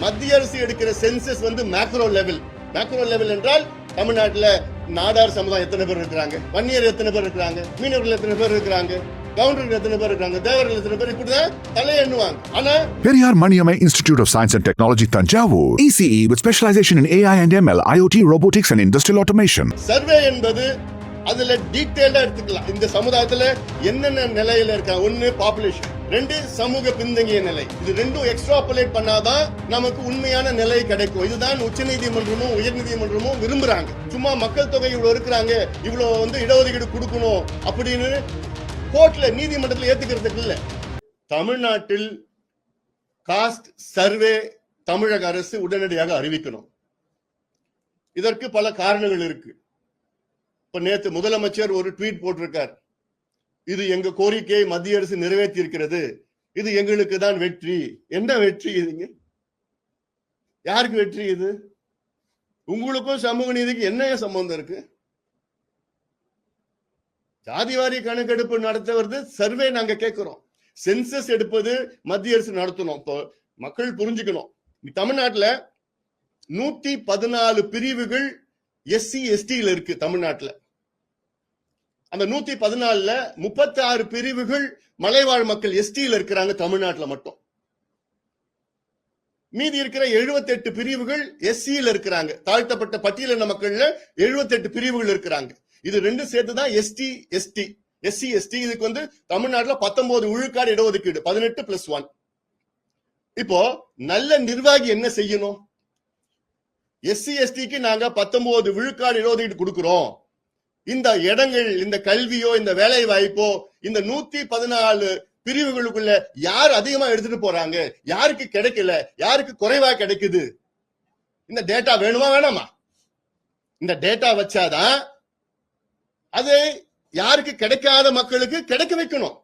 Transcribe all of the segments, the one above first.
மத்திய அரசு எடுக்கிற சென்சஸ் வந்து மேக்ரோ லெவல் மேக்ரோ லெவல் என்றால் தமிழ்நாட்டுல நாடார் சமுதாயம் எத்தனை பேர் இருக்கிறாங்க? வன்னியர் எத்தனை பேர் இருக்கிறாங்க? மீனவர்கள் எத்தனை பேர் இருக்கிறாங்க? Periyar Maniamai Institute of Science and Technology, Tanjavur. ECE with specialization in AI and ML, IoT, robotics, and industrial automation. Survey என்பது அதுல டீடைல்டா எடுத்துக்கலாம். இந்த சமுதாயத்துல என்னென்ன நிலையில இருக்காங்க ஒண்ணு பாப்புலேஷன் ரெண்டு சமூக பின்தங்கிய நிலை. இது ரெண்டும் எக்ஸ்ட்ராபுலேட் பண்ணாதான் நமக்கு உண்மையான நிலை கிடைக்கும். இதுதான் உச்சநீதிமன்றமும் உயர்நீதிமன்றமும் விரும்புறாங்க. சும்மா மக்கள் தொகை இவ்வளவு இருக்கிறாங்க இவ்வளவு வந்து இடஒதுக்கீடு கொடுக்கணும் அப்படின்னு கோர்ட்ல நீதிமன்றத்தில் ஏத்துக்கிறதுக்கு இல்ல. தமிழ்நாட்டில் காஸ்ட் சர்வே தமிழக அரசு உடனடியாக அறிவிக்கணும். இதற்கு பல காரணங்கள் இருக்கு. இப்ப நேற்று முதலமைச்சர் ஒரு ட்வீட் போட்டிருக்கார். இது எங்க கோரிக்கையை மத்திய அரசு நிறைவேற்றியிருக்கிறது. இது எங்களுக்கு தான் வெற்றி. என்ன வெற்றி இதுங்க யாருக்கு வெற்றி இது? உங்களுக்கும் சமூக நீதிக்கு என்ன சம்பந்தம் இருக்கு? ஜாதிவாரி கணக்கெடுப்பு நடத்த வருது சர்வே நாங்க கேட்கிறோம். சென்சஸ் எடுப்பது மத்திய அரசு நடத்தணும். இப்போ மக்கள் புரிஞ்சுக்கணும். தமிழ்நாட்டுல நூத்தி பதினாலு பிரிவுகள் எஸ்சி எஸ்டியில் இருக்கு தமிழ்நாட்டுல. அந்த நூத்தி பதினாலுல முப்பத்தி ஆறு பிரிவுகள் மலைவாழ் மக்கள் எஸ்டியில் இருக்கிறாங்க தமிழ்நாட்டில் மட்டும். மீதி இருக்கிற 78 பிரிவுகள் எஸ்சியில் இருக்கிறாங்க. தாழ்த்தப்பட்ட பட்டியலின மக்கள்ல 78 பிரிவுகள் இருக்கிறாங்க. இது ரெண்டும் சேர்த்து தான் எஸ்டி எஸ்டி. எஸ்சி எஸ்டி இதுக்கு வந்து தமிழ்நாட்டுல 19 விழுக்காடு இடஒதுக்கீடு பதினெட்டு பிளஸ் ஒன் இப்போ நல்ல நிர்வாகி என்ன செய்யணும்? எஸ்சி எஸ்டிக்கு நாங்க 19 விழுக்காடு இடஒதுக்கீடு கொடுக்கிறோம். இந்த இடங்கள் இந்த கல்வியோ இந்த வேலை வாய்ப்போ இந்த நூத்தி பதினாலு பிரிவுகளுக்குள்ள யார் அதிகமா எடுத்துட்டு போறாங்க? யாருக்கு கிடைக்கல? யாருக்கு குறைவா கிடைக்குது? இந்த டேட்டா வேணுமா வேணாமா? இந்த டேட்டா வச்சாதான் அது யாருக்கு கிடைக்காத மக்களுக்கு கிடைக்க வைக்கணும்.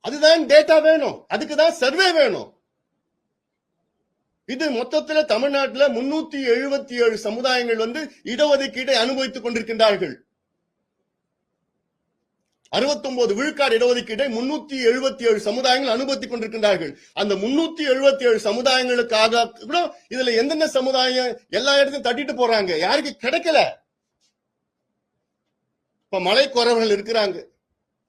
அதுதான் டேட்டா வேணும். அதுக்கு தான் சர்வே வேணும். இது மொத்தத்துல தமிழ்நாட்டுல முன்னூத்தி எழுபத்தி ஏழு சமுதாயங்கள் வந்து இடஒதுக்கீட்டை அனுபவித்துக் கொண்டிருக்கின்றார்கள். 69 விழுக்காடு இடஒதுக்கீட்டை முன்னூத்தி எழுபத்தி ஏழு சமுதாயங்கள் அனுபவித்துக் கொண்டிருக்கின்றார்கள். அந்த முன்னூத்தி எழுபத்தி ஏழு சமுதாயங்களுக்காக கூட இதுல எந்தெந்த சமுதாயம் எல்லா இடத்தையும் தட்டிட்டு போறாங்க? யாருக்கு கிடைக்கல? இப்ப மலை குறவர்கள் இருக்கிறாங்க.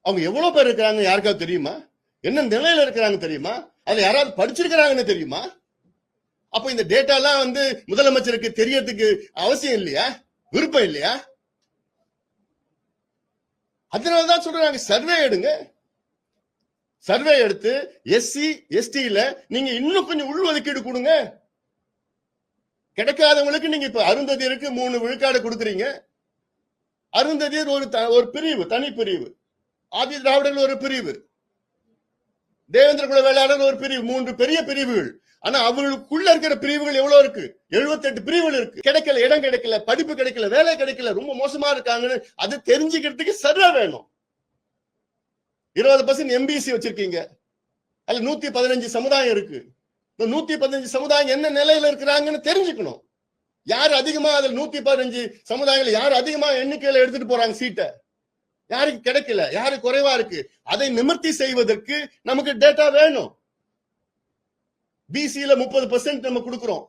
அவங்க எவ்வளவு பேர் இருக்கிறாங்க யாருக்காவது தெரியுமா? என்ன நிலையில இருக்கிறாங்க தெரியுமா? அதை யாராவது படிச்சிருக்கிறாங்கன்னு தெரியுமா? அப்ப இந்த டேட்டா எல்லாம் வந்து முதலமைச்சருக்கு தெரியறதுக்கு அவசியம் இல்லையா? விருப்பம் இல்லையா? அதனாலதான் சொல்றாங்க சர்வே எடுங்க. சர்வே எடுத்து எஸ்சி எஸ்டியில நீங்க இன்னும் கொஞ்சம் உள்ஒதுக்கீடு கொடுங்க. கிடைக்காதவங்களுக்கு நீங்க இப்ப அருந்ததியருக்கு மூணு விழுக்காடு கொடுக்குறீங்க. அருந்ததியர் ஒரு த- ஒரு பிரிவு தனி பிரிவு ஆதி திராவிடர்கள் ஒரு பிரிவு. தேவேந்திர குல வேளாளர் ஒரு பிரிவு மூன்று பெரிய பிரிவுகள். ஆனா அவங்களுக்குள்ள இருக்கிற பிரிவுகள் எவ்வளவு இருக்கு? 78 பிரிவுகள் இருக்கு. கிடைக்கல இடம் கிடைக்கல படிப்பு கிடைக்கல வேலை கிடைக்கல ரொம்ப மோசமா இருக்காங்கன்னு அது தெரிஞ்சுக்கிறதுக்கு சர்வே வேணும். இருபது பர்சன்ட் எம்பிசி வச்சிருக்கீங்க. அதுல நூத்தி பதினஞ்சு சமுதாயம் இருக்கு. இந்த நூத்தி பதினஞ்சு சமுதாயம் என்ன நிலையில இருக்கிறாங்கன்னு தெரிஞ்சுக்கணும். யார் அதிகமா அதுல நூத்தி பதினஞ்சு சமுதாயங்கள் யார் அதிகமா எண்ணிக்கையில எடுத்துட்டு போறாங்க சீட்டை? யாருக்கு கிடைக்கல யாரு குறைவா இருக்கு? அதை நிமிர்த்தி செய்வதற்கு நமக்கு டேட்டா வேணும். பிசியில முப்பது பெர்சென்ட் நம்ம கொடுக்குறோம்.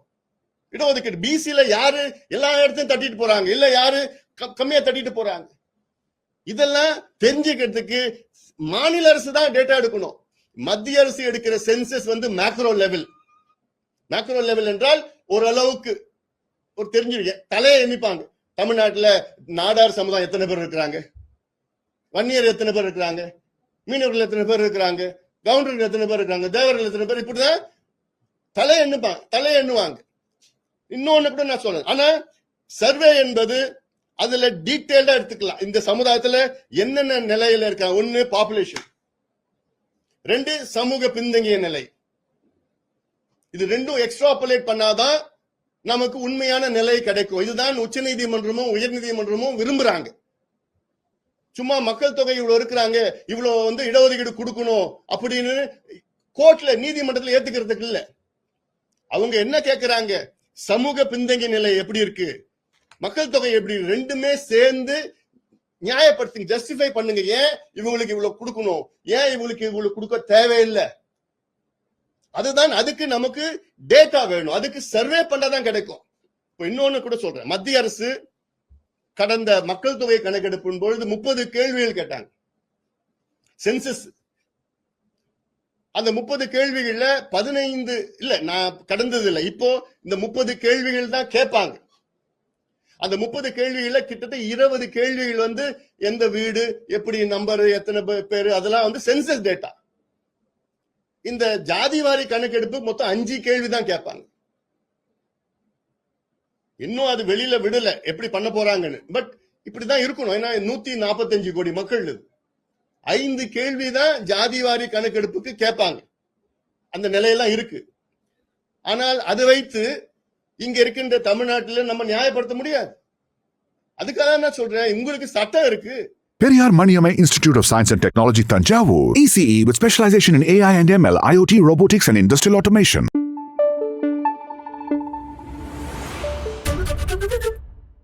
இடஒதுக்கீடு. பிசியில யாரு எல்லா இடத்தையும் தட்டிட்டு போறாங்க? இல்ல யாரு க- கம்மியா தட்டிட்டு போறாங்க? இதெல்லாம் தெரிஞ்சுக்கிறதுக்கு மாநில அரசு தான் டேட்டா எடுக்கணும். மத்திய அரசு எடுக்கிற சென்சஸ் வந்து மேக்ரோ லெவல் மேக்ரோ லெவல் என்றால் ஓரளவுக்கு ஒரு தெரிஞ்சிருக்க தலையை எண்ணிப்பாங்க. தமிழ்நாட்டில் நாடார் சமுதாயம் எத்தனை பேர் இருக்கிறாங்க? வன்னியர் எத்தனை பேர் இருக்கிறாங்க? மீனவர்கள் எத்தனை பேர் இருக்கிறாங்க? கவுண்டர்கள் எத்தனை பேர் இருக்கிறாங்க? தேவர்கள் எத்தனை பேர்? இப்படிதான் தலை எண்ணுப்பாங்க தலை எண்ணுவாங்க. இன்னொன்னு கூட நான் சொல்றேன். ஆனா சர்வே என்பது அதுல டீட்டெயில்டா எடுத்துக்கலாம். இந்த சமுதாயத்துல என்னென்ன நிலையில இருக்கா? ஒன்னு பாப்புலேஷன் ரெண்டு சமூக பின்தங்கிய நிலை. இது ரெண்டும் எக்ஸ்ட்ராபுலேட் பண்ணாதான் நமக்கு உண்மையான நிலை கிடைக்கும். இதுதான் உச்சநீதிமன்றமும் உயர்நீதிமன்றமும் விரும்புறாங்க. சும்மா மக்கள் தொகை இவ்வளவு இருக்கிறாங்க இவ்வளவு வந்து இடஒதுக்கீடு கொடுக்கணும் அப்படின்னு கோர்ட்ல நீதிமன்றத்துல ஏத்துக்கிறதுக்கு இல்லை. அவங்க என்ன கேட்கிறாங்க சமூக பின்தங்கிய நிலை எப்படி இருக்கு? மக்கள் தொகை எப்படி ரெண்டுமே சேர்ந்து நியாயப்படுத்துங்க ஜஸ்டிஃபை பண்ணுங்க. ஏன் இவங்களுக்கு இவ்வளவு கொடுக்கணும்? ஏன் இவங்களுக்கு இவ்வளவு கொடுக்க தேவையில்லை? அதுதான் அதுக்கு நமக்கு டேட்டா வேணும். அதுக்கு சர்வே பண்ணாதான் கிடைக்கும். இப்போ இன்னொன்னு கூட சொல்றேன். மத்திய அரசு கடந்த மக்கள் தொகை கணக்கெடுப்பின் பொழுது முப்பது கேள்விகள் கேட்டாங்க. சென்சஸ் அந்த முப்பது கேள்விகள்ல பதினைந்து இல்ல நான் கடந்தது இல்லை இப்போ இந்த முப்பது கேள்விகள் தான் கேட்பாங்க. அந்த முப்பது கேள்விகள்ல கிட்டத்தட்ட இருபது கேள்விகள் வந்து எந்த வீடு எப்படி நம்பர் எத்தனை பே- அதெல்லாம் வந்து சென்சஸ் டேட்டா இந்த ஜாதிவாரி கணக்கெடுப்பு மொத்தம் அஞ்சு கேள்வி தான் கேட்பாங்க. இன்னும் அது வெளியில விடல எப்படி பண்ண போறாங்கன்னு. பட் இப்படிதான் இருக்கணும். ஏன்னா நூத்தி நாற்பத்தஞ்சு கோடி மக்கள் இது. ஐந்து கேள்விதான் ஜாதிவாரி கணக்கெடுப்புக்கு கேட்பாங்க அந்த நிலையெல்லாம் இருக்கு ஆனால் அதை வைத்து இங்க இருக்கின்ற தமிழ்நாட்டில் நம்ம நியாயப்படுத்த முடியாது அதுக்காக தான் நான் சொல்றேன் உங்களுக்கு சட்டம் இருக்கு Periyar Maniamai Institute of Science and Technology, Tanjavur. ECE E with specialization in AI and ML, IoT, robotics, and industrial automation.